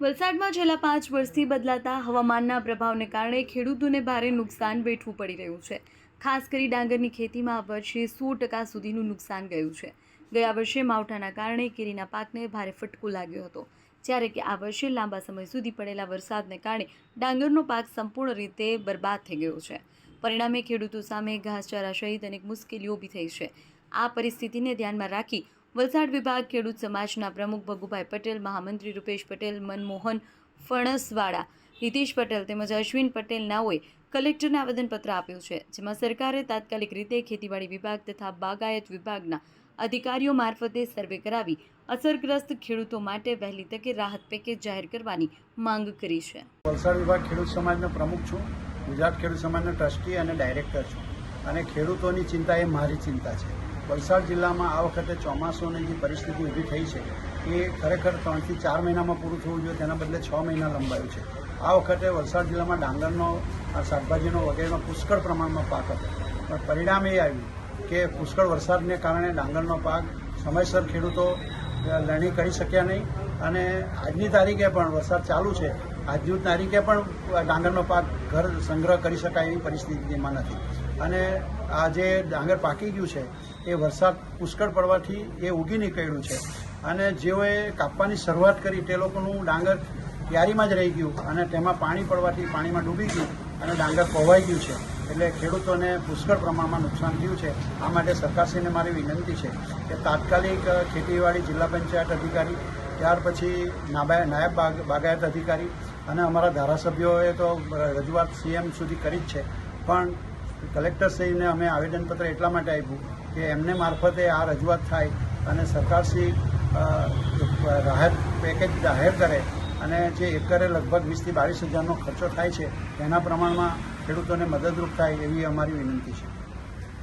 વલસાડમાં છેલ્લા પાંચ વર્ષથી બદલાતા હવામાનના પ્રભાવને કારણે ખેડૂતોને ભારે નુકસાન વેઠવું પડી રહ્યું છે. ખાસ કરી ડાંગરની ખેતીમાં આ વર્ષે સો ટકા સુધીનું નુકસાન ગયું છે. ગયા વર્ષે માવઠાના કારણે કેરીના પાકને ભારે ફટકો લાગ્યો હતો. જ્યારે કે આ વર્ષે લાંબા સમય સુધી પડેલા વરસાદને કારણે ડાંગરનો પાક સંપૂર્ણ રીતે બરબાદ થઈ ગયો છે. પરિણામે ખેડૂતો સામે ઘાસચારા સહિત અનેક મુશ્કેલીઓ ઊભી થઈ છે. આ પરિસ્થિતિને ધ્યાનમાં રાખી વલસાડ વિભાગ ખેડૂત સમાજના પ્રમુખ ભગુભાઈ પટેલ, મહામંત્રી રૂપેશ પટેલ, મનમોહન ફણસવાળા નીતિશ પટેલ તેમજ અશ્વિન પટેલ નાઓએ કલેક્ટરને આવેદનપત્ર આપ્યું છે, જેમાં સરકારે તાત્કાલિક રીતે ખેતીવાડી વિભાગ તથા બાગાયત વિભાગના અધિકારીઓ મારફતે સર્વે કરાવી અસરગ્રસ્ત ખેડૂતો માટે વહેલી તકે રાહત પેકેજ જાહેર કરવાની માંગ કરી છે. વલસાડ વિભાગ ખેડૂત સમાજનો પ્રમુખ છું, ગુજરાત ખેડૂત સમાજનો ટ્રસ્ટી અને ડાયરેક્ટર છું અને ખેડૂતોની ચિંતા એ મારી ચિંતા છે. વલસાડ જિલ્લામાં આ વખતે ચોમાસુની જે પરિસ્થિતિ ઊભી થઈ છે, એ ખરેખર ત્રણથી ચાર મહિનામાં પૂરું થવું જોઈએ, તેના બદલે છ મહિના લંબાયું છે. આ વખતે વલસાડ જિલ્લામાં ડાંગરનો શાકભાજીનો વગેરેનો પુષ્કળ પ્રમાણમાં પાક હતો. પણ પરિણામ એ આવ્યું કે પુષ્કળ વરસાદને કારણે ડાંગરનો પાક સમયસર ખેડૂતો લણી કરી શક્યા નહીં. અને આજની તારીખે પણ વરસાદ ચાલુ છે. આજની તારીખે પણ ડાંગરનો પાક ઘર સંગ્રહ કરી શકાય એવી પરિસ્થિતિમાં નથી. અને આ જે ડાંગર પાકી ગયું છે, એ વરસાદ પુષ્કળ પડવાથી એ ઉગી નીકળ્યું છે. અને જેઓએ કાપવાની શરૂઆત કરી, તે લોકોનું ડાંગર ક્યારીમાં જ રહી ગયું અને તેમાં પાણી પડવાથી પાણીમાં ડૂબી ગયું અને ડાંગર પવાઈ ગયું છે. એટલે ખેડૂતોને પુષ્કળ પ્રમાણમાં નુકસાન થયું છે. આ માટે સરકારશ્રીને મારી વિનંતી છે કે તાત્કાલિક ખેતીવાડી જિલ્લા પંચાયત અધિકારી, ત્યાર પછી નાયબ બાગાયત અધિકારી અને અમારા ધારાસભ્યોએ તો રજૂઆત સીએમ સુધી કરી જ છે. પણ કલેક્ટરશ્રીને અમે આવેદનપત્ર એટલા માટે આપ્યું કે એમને મારફતે આ રજૂઆત થાય અને સરકારશ્રી રાહત પેકેજ જાહેર કરે અને જે એકરે લગભગ વીસથી બાવીસ હજારનો ખર્ચો થાય છે તેના પ્રમાણમાં ખેડૂતોને મદદરૂપ થાય એવી અમારી વિનંતી છે.